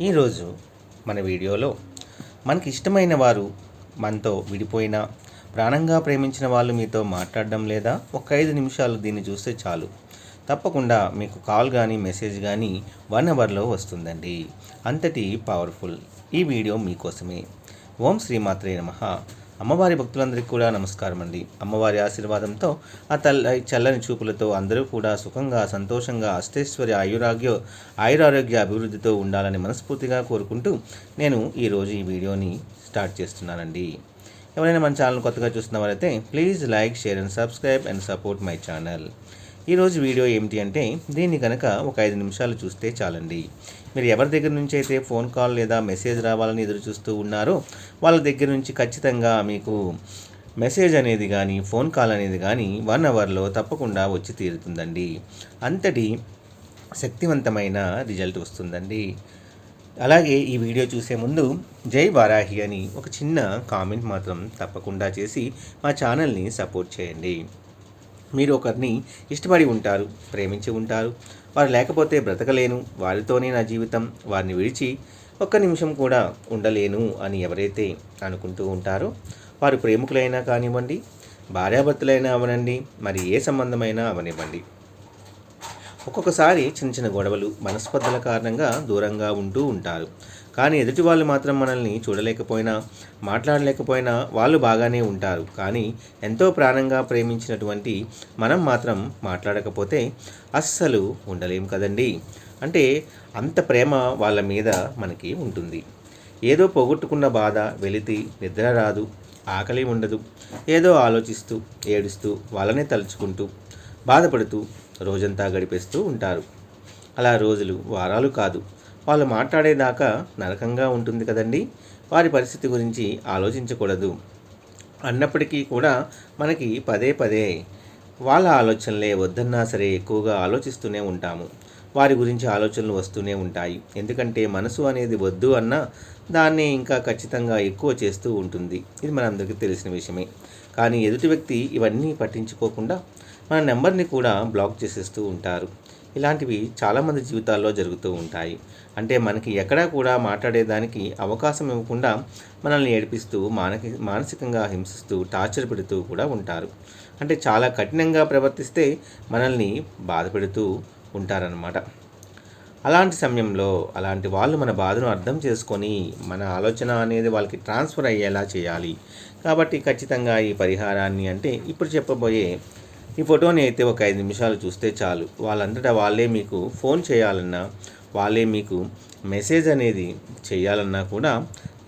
ఈరోజు మన వీడియోలో మనకి ఇష్టమైన వారు మనతో విడిపోయినా ప్రాణంగా ప్రేమించిన వాళ్ళు మీతో మాట్లాడడం లేదా ఒక ఐదు నిమిషాలు దీన్ని చూస్తే చాలు. తప్పకుండా మీకు కాల్ కానీ మెసేజ్ కానీ వన్ అవర్లో వస్తుందండి. అంతటి పవర్ఫుల్ ఈ వీడియో మీకోసమే. ఓం శ్రీమాత్రే నమ. అమ్మవారి భక్తులందరికీ కూడా నమస్కారం అండి అమ్మవారి ఆశీర్వాదంతో ఆ తల్ల చల్లని చూపులతో అందరూ కూడా సుఖంగా సంతోషంగా అష్టేశ్వరి ఆయురాగ్య ఆయురారోగ్య అభివృద్ధితో ఉండాలని మనస్ఫూర్తిగా కోరుకుంటూ నేను ఈరోజు ఈ వీడియోని స్టార్ట్ చేస్తున్నానండి. ఎవరైనా మన ఛానల్ కొత్తగా చూస్తున్న వారైతే please like share and subscribe and support my channel. ఈరోజు వీడియో ఏమిటి అంటే దీన్ని కనుక ఒక ఐదు నిమిషాలు చూస్తే చాలండి. మీరు ఎవరి దగ్గర నుంచి అయితే ఫోన్ కాల్ లేదా మెసేజ్ రావాలని ఎదురు చూస్తూ ఉన్నారో వాళ్ళ దగ్గర నుంచి ఖచ్చితంగా మీకు మెసేజ్ అనేది కానీ ఫోన్ కాల్ అనేది కానీ వన్ అవర్లో తప్పకుండా వచ్చి తీరుతుందండి. అంతటి శక్తివంతమైన రిజల్ట్ వస్తుందండి. అలాగే ఈ వీడియో చూసే ముందు జై వారాహి అని ఒక చిన్న కామెంట్ మాత్రం తప్పకుండా చేసి మా ఛానల్ని సపోర్ట్ చేయండి. మీరు ఒకరిని ఇష్టపడి ఉంటారు ప్రేమించి ఉంటారు. వారు లేకపోతే బ్రతకలేను. వారితోనే నా జీవితం. వారిని విడిచి ఒక్క నిమిషం కూడా ఉండలేను అని ఎవరైతే అనుకుంటూ ఉంటారో వారు ప్రేమికులైనా కానివ్వండి భార్యాభర్తలైనా అవనండి మరి ఏ సంబంధమైనా అవనివ్వండి. ఒక్కొక్కసారి చిన్న చిన్న గొడవలు మనస్పర్ధల కారణంగా దూరంగా ఉంటూ ఉంటారు. కానీ ఎదుటి వాళ్ళు మాత్రం మనల్ని చూడలేకపోయినా మాట్లాడలేకపోయినా వాళ్ళు బాగానే ఉంటారు. కానీ ఎంతో ప్రాణంగా ప్రేమించినటువంటి మనం మాత్రం మాట్లాడకపోతే అస్సలు ఉండలేం కదండి. అంటే అంత ప్రేమ వాళ్ళ మీద మనకి ఉంటుంది. ఏదో పోగొట్టుకున్న బాధ వెలితి నిద్ర రాదు ఆకలి ఉండదు. ఏదో ఆలోచిస్తూ ఏడుస్తూ వాళ్ళనే తలుచుకుంటూ బాధపడుతూ రోజంతా గడిపేస్తూ ఉంటారు. అలా రోజులు వారాలు కాదు. వాళ్ళు మాట్లాడేదాకా నరకంగా ఉంటుంది కదండి? వారి పరిస్థితి గురించి ఆలోచించకూడదు. అన్నప్పటికీ కూడా మనకి పదే పదే వాళ్ళ ఆలోచనలే వద్దన్నా సరే ఎక్కువగా ఆలోచిస్తూనే ఉంటాము. వారి గురించి ఆలోచనలు వస్తూనే ఉంటాయి. ఎందుకంటే మనసు అనేది వద్దు అన్నా దాన్ని ఇంకా ఖచ్చితంగా ఎక్కువ చేస్తూ ఉంటుంది. ఇది మనందరికీ తెలిసిన విషయమే. కానీ ఎదుటి వ్యక్తి ఇవన్నీ పట్టించుకోకుండా మన నెంబర్ని కూడా బ్లాక్ చేసేస్తూ ఉంటారు. ఇలాంటివి చాలామంది జీవితాల్లో జరుగుతూ ఉంటాయి. అంటే మనకి ఎక్కడా కూడా మాట్లాడేదానికి అవకాశం ఇవ్వకుండా మనల్ని ఏడిపిస్తూ మానకి మానసికంగా హింసిస్తూ టార్చర్ పెడుతూ కూడా ఉంటారు. అంటే చాలా కఠినంగా ప్రవర్తిస్తే మనల్ని బాధ పెడుతూ ఉంటారనమాట అలాంటి సమయంలో అలాంటి వాళ్ళు మన బాధను అర్థం చేసుకొని మన ఆలోచన అనేది వాళ్ళకి ట్రాన్స్ఫర్ అయ్యేలా చేయాలి. కాబట్టి ఖచ్చితంగా ఈ పరిహారాన్ని అంటే ఇప్పుడు చెప్పబోయే ఈ ఫోటోని అయితే ఒక ఐదు నిమిషాలు చూస్తే చాలు. వాళ్ళంతటా వాళ్ళే మీకు ఫోన్ చేయాలన్నా వాళ్ళే మీకు మెసేజ్ అనేది చేయాలన్నా కూడా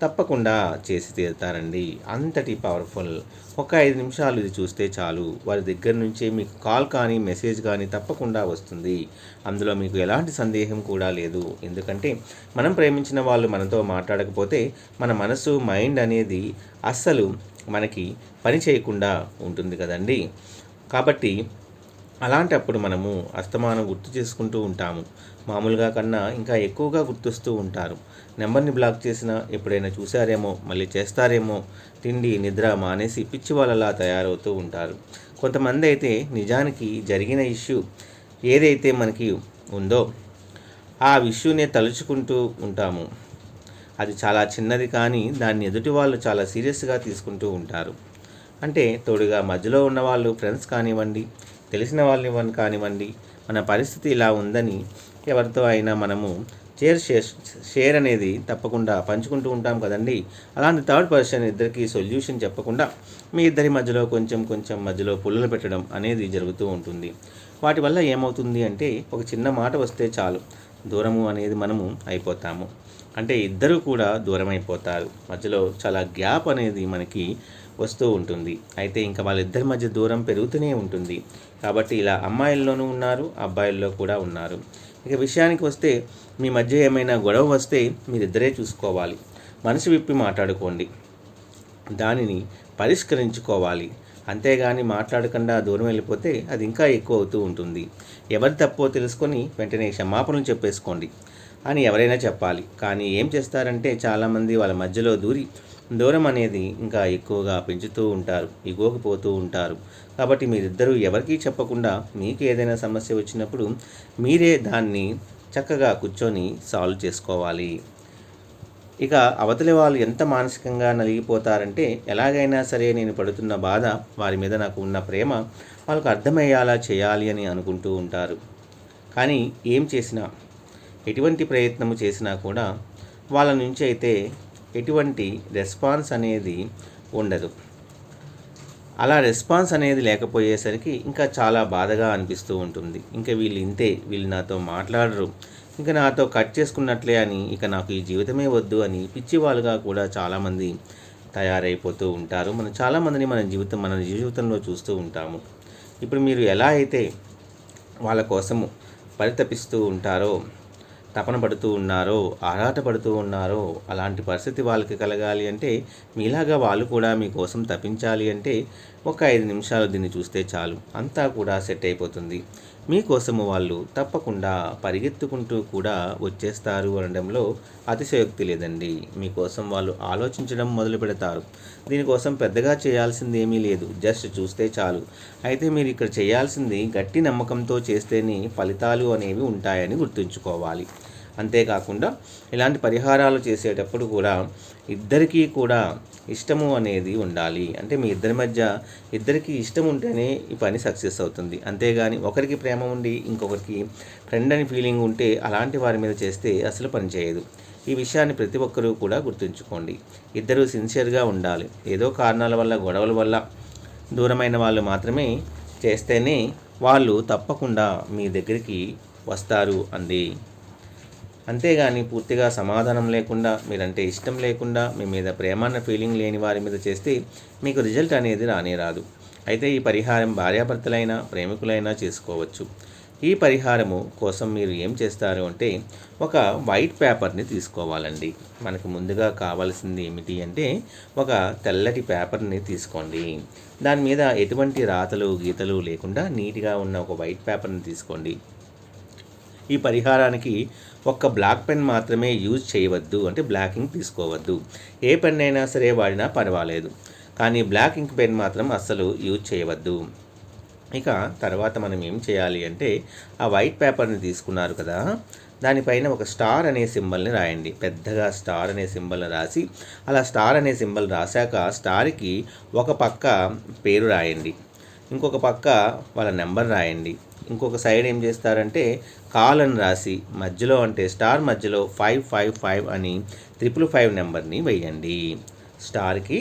తప్పకుండా చేసి తీరుతారండి. అంతటి పవర్ఫుల్. ఒక ఐదు నిమిషాలు ఇది చూస్తే చాలు. వారి దగ్గర నుంచే మీకు కాల్ కానీ మెసేజ్ కానీ తప్పకుండా వస్తుంది. అందులో మీకు ఎలాంటి సందేహం కూడా లేదు. ఎందుకంటే మనం ప్రేమించిన వాళ్ళు మనతో మాట్లాడకపోతే మన మనసు మైండ్ అనేది అస్సలు మనకి పని చేయకుండా ఉంటుంది కదండి. కాబట్టి అలాంటప్పుడు మనము అస్తమానం గుర్తు చేసుకుంటూ ఉంటాము. మామూలుగా కన్నా ఇంకా ఎక్కువగా గుర్తొస్తూ ఉంటారు. నెంబర్ని బ్లాక్ చేసినా ఎప్పుడైనా చూసారేమో మళ్ళీ చేస్తారేమో తిండి నిద్ర మానేసి పిచ్చి వాళ్ళలా తయారవుతూ ఉంటారు. కొంతమంది అయితే నిజానికి జరిగిన ఇష్యూ ఏదైతే మనకి ఉందో ఆ ఇష్యూనే తలుచుకుంటూ ఉంటాము. అది చాలా చిన్నది కానీ దాన్ని ఎదుటి వాళ్ళు చాలా సీరియస్గా తీసుకుంటూ ఉంటారు. అంటే తోడుగా మధ్యలో ఉన్న వాళ్ళు ఫ్రెండ్స్ కానివ్వండి తెలిసిన వాళ్ళని కానివ్వండి మన పరిస్థితి ఇలా ఉందని ఎవరితో అయినా మనము షేర్ షేర్ షేర్ అనేది తప్పకుండా పంచుకుంటూ ఉంటాం కదండి. అలాంటి థర్డ్ పర్సన్ ఇద్దరికి సొల్యూషన్ చెప్పకుండా మీ ఇద్దరి మధ్యలో కొంచెం కొంచెం మధ్యలో పుల్లలు పెట్టడం అనేది జరుగుతూ ఉంటుంది. వాటి వల్ల ఏమవుతుంది అంటే ఒక చిన్న మాట వస్తే చాలు. దూరము అనేది మనము అయిపోతాము. అంటే ఇద్దరు కూడా దూరమైపోతారు. మధ్యలో చాలా గ్యాప్ అనేది మనకి వస్తూ ఉంటుంది. అయితే ఇంకా వాళ్ళిద్దరి మధ్య దూరం పెరుగుతూనే ఉంటుంది. కాబట్టి ఇలా అమ్మాయిల్లోనూ ఉన్నారు అబ్బాయిల్లో కూడా ఉన్నారు. ఇక విషయానికి వస్తే మీ మధ్య ఏమైనా గొడవ వస్తే మీరిద్దరే చూసుకోవాలి. మనసు విప్పి మాట్లాడుకోండి. దానిని పరిష్కరించుకోవాలి. అంతేగాని మాట్లాడకుండా దూరం వెళ్ళిపోతే అది ఇంకా ఎక్కువ అవుతూ ఉంటుంది. ఎవరి తప్పో తెలుసుకొని వెంటనే క్షమాపణలు చెప్పేసుకోండి. అని ఎవరైనా చెప్పాలి. కానీ ఏం చేస్తారంటే చాలామంది వాళ్ళ మధ్యలో దూరి దూరం అనేది ఇంకా ఎక్కువగా పెంచుతూ ఉంటారు ఇగోకి పోతూ ఉంటారు. కాబట్టి మీరిద్దరూ ఎవరికీ చెప్పకుండా మీకు ఏదైనా సమస్య వచ్చినప్పుడు మీరే దాన్ని చక్కగా కూర్చొని సాల్వ్ చేసుకోవాలి. ఇక అవతలి వాళ్ళు ఎంత మానసికంగా నలిగిపోతారంటే ఎలాగైనా సరే నేను పడుతున్న బాధ వారి మీద నాకు ఉన్న ప్రేమ వాళ్ళకు అర్థమయ్యేలా చేయాలి అని అనుకుంటూ ఉంటారు. కానీ ఏం చేసినా ఎటువంటి ప్రయత్నము చేసినా కూడా వాళ్ళ నుంచి అయితే ఎటువంటి రెస్పాన్స్ అనేది ఉండదు. అలా రెస్పాన్స్ అనేది లేకపోయేసరికి ఇంకా చాలా బాధగా అనిపిస్తూ ఉంటుంది. ఇంకా వీళ్ళు ఇంతే వీళ్ళు నాతో మాట్లాడరు. ఇంకా నాతో కట్ చేసుకున్నట్లే అని ఇక నాకు ఈ జీవితమే వద్దు అని పిచ్చి వాళ్ళుగా కూడా చాలామంది తయారైపోతూ ఉంటారు. మనం చాలామందిని మన జీవితం మన జీవితంలో చూస్తూ ఉంటాము. ఇప్పుడు మీరు ఎలా అయితే వాళ్ళ కోసము పరితపిస్తూ ఉంటారో తపన పడుతూ ఉన్నారో ఆరాటపడుతూ ఉన్నారో అలాంటి పరిస్థితి వాళ్ళకి కలగాలి అంటే మీలాగా వాళ్ళు కూడా మీకోసం తప్పించాలి అంటే ఒక ఐదు నిమిషాలు దీన్ని చూస్తే చాలు. అంతా కూడా సెట్ అయిపోతుంది. మీకోసము వాళ్ళు తప్పకుండా పరిగెత్తుకుంటూ కూడా వచ్చేస్తారు అనడంలో అతిశయోక్తి లేదండి. మీకోసం వాళ్ళు ఆలోచించడం మొదలు పెడతారు. దీనికోసం పెద్దగా చేయాల్సింది ఏమీ లేదు. జస్ట్ చూస్తే చాలు. అయితే మీరు ఇక్కడ చేయాల్సింది గట్టి నమ్మకంతో చేస్తేనే ఫలితాలు అనేవి ఉంటాయని గుర్తుంచుకోవాలి. అంతేకాకుండా ఇలాంటి పరిహారాలు చేసేటప్పుడు కూడా ఇద్దరికీ కూడా ఇష్టము అనేది ఉండాలి. అంటే మీ ఇద్దరి మధ్య ఇద్దరికి ఇష్టం ఉంటేనే ఈ పని సక్సెస్ అవుతుంది. అంతేగాని ఒకరికి ప్రేమ ఉండి ఇంకొకరికి ఫ్రెండ్ అని ఫీలింగ్ ఉంటే అలాంటి వారి మీద చేస్తే అసలు పనిచేయదు ఈ విషయాన్ని ప్రతి ఒక్కరూ కూడా గుర్తుంచుకోండి. ఇద్దరూ సిన్సియర్గా ఉండాలి. ఏదో కారణాల వల్ల గొడవల వల్ల దూరమైన వాళ్ళు మాత్రమే చేస్తేనే వాళ్ళు తప్పకుండా మీ దగ్గరికి వస్తారు అంది అంతేగాని పూర్తిగా సమాధానం లేకుండా మీరంటే ఇష్టం లేకుండా మీ మీద ప్రేమాన్న ఫీలింగ్ లేని వారి మీద చేస్తే మీకు రిజల్ట్ అనేది రానే రాదు. అయితే ఈ పరిహారం భార్యాభర్తలైనా ప్రేమికులైనా చేసుకోవచ్చు. ఈ పరిహారము కోసం మీరు ఏం చేస్తారు అంటే ఒక వైట్ పేపర్ని తీసుకోవాలండి. మనకు ముందుగా కావాల్సింది ఏమిటి అంటే ఒక తెల్లటి పేపర్ని తీసుకోండి. దాని మీద ఎటువంటి రాతలు గీతలు లేకుండా నీట్గా ఉన్న ఒక వైట్ పేపర్ని తీసుకోండి. ఈ పరిహారానికి ఒక్క బ్లాక్ పెన్ మాత్రమే యూజ్ చేయవద్దు. అంటే బ్లాక్ ఇంక్ తీసుకోవద్దు. ఏ పెన్ అయినా సరే వాడినా పర్వాలేదు. కానీ బ్లాక్ ఇంక్ పెన్ మాత్రం అస్సలు యూజ్ చేయవద్దు. ఇక తర్వాత మనం ఏం చేయాలి అంటే ఆ వైట్ పేపర్ని తీసుకున్నారు కదా దానిపైన ఒక స్టార్ అనే సింబల్ని రాయండి. పెద్దగా స్టార్ అనే సింబల్ని రాసి అలా స్టార్ అనే సింబల్ రాశాక స్టార్కి ఒక పక్క పేరు రాయండి. ఇంకొక పక్క వాళ్ళ నెంబర్ రాయండి. ఇంకొక సైడ్ ఏం చేస్తారంటే కాల్ అని రాసి మధ్యలో అంటే స్టార్ మధ్యలో ఫైవ్ ఫైవ్ ఫైవ్ అని త్రిపుల్ ఫైవ్ నెంబర్ని వేయండి. స్టార్కి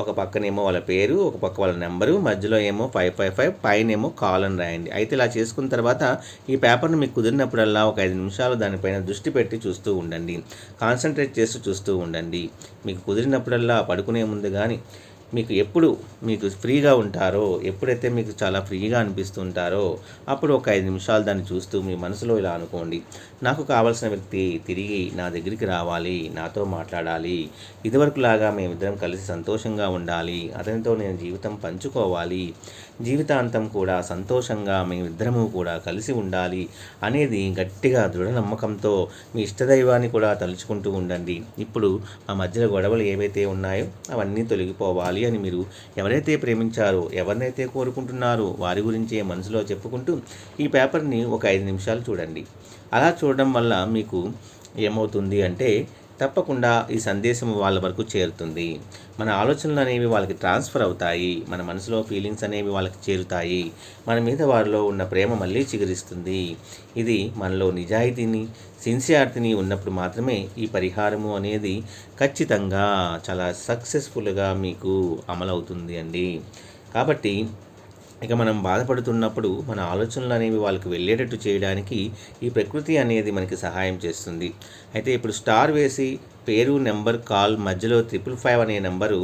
ఒక పక్కనేమో వాళ్ళ పేరు ఒక పక్క వాళ్ళ నెంబరు మధ్యలో ఏమో ఫైవ్ ఫైవ్ ఫైవ్ పైన ఏమో కాల్ అని రాయండి. అయితే ఇలా చేసుకున్న తర్వాత ఈ పేపర్ని మీకు కుదిరినప్పుడల్లా ఒక ఐదు నిమిషాలు దానిపైన దృష్టి పెట్టి చూస్తూ ఉండండి. కాన్సన్ట్రేట్ చేస్తూ చూస్తూ ఉండండి. మీకు కుదిరినప్పుడల్లా పడుకునే ముందు కానీ మీకు ఎప్పుడు మీకు ఫ్రీగా ఉంటారో ఎప్పుడైతే మీకు చాలా ఫ్రీగా అనిపిస్తుంటారో అప్పుడు ఒక ఐదు నిమిషాలు దాన్ని చూస్తూ మీ మనసులో ఇలా అనుకోండి. నాకు కావాల్సిన వ్యక్తి తిరిగి నా దగ్గరికి రావాలి నాతో మాట్లాడాలి. ఇదివరకులాగా మేమిద్దరం కలిసి సంతోషంగా ఉండాలి అతనితో నేను జీవితం పంచుకోవాలి జీవితాంతం కూడా సంతోషంగా మేమిద్దరము కూడా కలిసి ఉండాలి అనేది గట్టిగా దృఢ నమ్మకంతో మీ ఇష్టదైవాన్ని కూడా తలుచుకుంటూ ఉండండి. ఇప్పుడు ఆ మధ్యలో గొడవలు ఏవైతే ఉన్నాయో అవన్నీ తొలగిపోవాలి. అని మీరు ఎవరైతే ప్రేమించారో ఎవరినైతే కోరుకుంటున్నారో వారి గురించే మనసులో చెప్పుకుంటూ ఈ పేపర్ని ఒక ఐదు నిమిషాలు చూడండి. అలా చూడడం వల్ల మీకు ఏమవుతుంది అంటే తప్పకుండా ఈ సందేశం వాళ్ళ వరకు చేరుతుంది. మన ఆలోచనలు అనేవి వాళ్ళకి ట్రాన్స్ఫర్ అవుతాయి. మన మనసులో ఫీలింగ్స్ అనేవి వాళ్ళకి చేరుతాయి. మన మీద వారిలో ఉన్న ప్రేమ మళ్ళీ చిగురిస్తుంది. ఇది మనలో నిజాయితీని సిన్సియారిటీని ఉన్నప్పుడు మాత్రమే ఈ పరిహారము అనేది ఖచ్చితంగా చాలా సక్సెస్ఫుల్గా మీకు అమలవుతుంది అండి. కాబట్టి ఇక మనం బాధపడుతున్నప్పుడు మన ఆలోచనలు అనేవి వాళ్ళకి వెళ్ళేటట్టు చేయడానికి ఈ ప్రకృతి అనేది మనకి సహాయం చేస్తుంది. అయితే ఇప్పుడు స్టార్ వేసి పేరు నెంబర్ కాల్ మధ్యలో ట్రిపుల్ ఫైవ్ అనే నెంబరు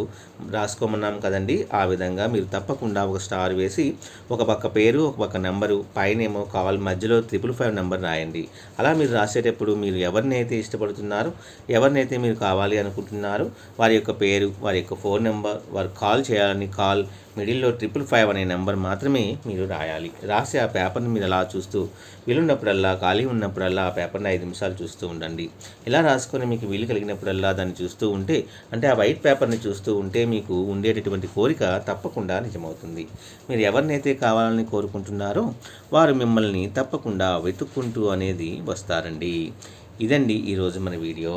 రాసుకోమన్నాం కదండి. ఆ విధంగా మీరు తప్పకుండా ఒక స్టార్ వేసి ఒక పక్క పేరు ఒక పక్క నెంబరు పైనేమో కాల్ మధ్యలో ట్రిపుల్ ఫైవ్ నెంబర్ రాయండి. అలా మీరు రాసేటప్పుడు మీరు ఎవరినైతే ఇష్టపడుతున్నారో ఎవరినైతే మీరు కావాలి అనుకుంటున్నారో వారి యొక్క పేరు వారి యొక్క ఫోన్ నెంబర్ వారు కాల్ చేయాలని కాల్ మిడిల్లో ట్రిపుల్ ఫైవ్ అనే నెంబర్ మాత్రమే మీరు రాయాలి. రాసి ఆ పేపర్ని మీరు అలా చూస్తూ వీలున్నప్పుడల్లా ఖాళీ ఉన్నప్పుడల్లా ఆ పేపర్ని ఐదు నిమిషాలు చూస్తూ ఉండండి. ఇలా రాసుకొని మీకు వీలు జరిగినప్పుడల్లా దాన్ని చూస్తూ ఉంటే అంటే ఆ వైట్ పేపర్ని చూస్తూ ఉంటే మీకు ఉండేటటువంటి కోరిక తప్పకుండా నిజమవుతుంది. మీరు ఎవరినైతే కావాలని కోరుకుంటున్నారో వారు మిమ్మల్ని తప్పకుండా వెతుక్కుంటూ అనేది వస్తారండి. ఇదండి ఈరోజు మన వీడియో.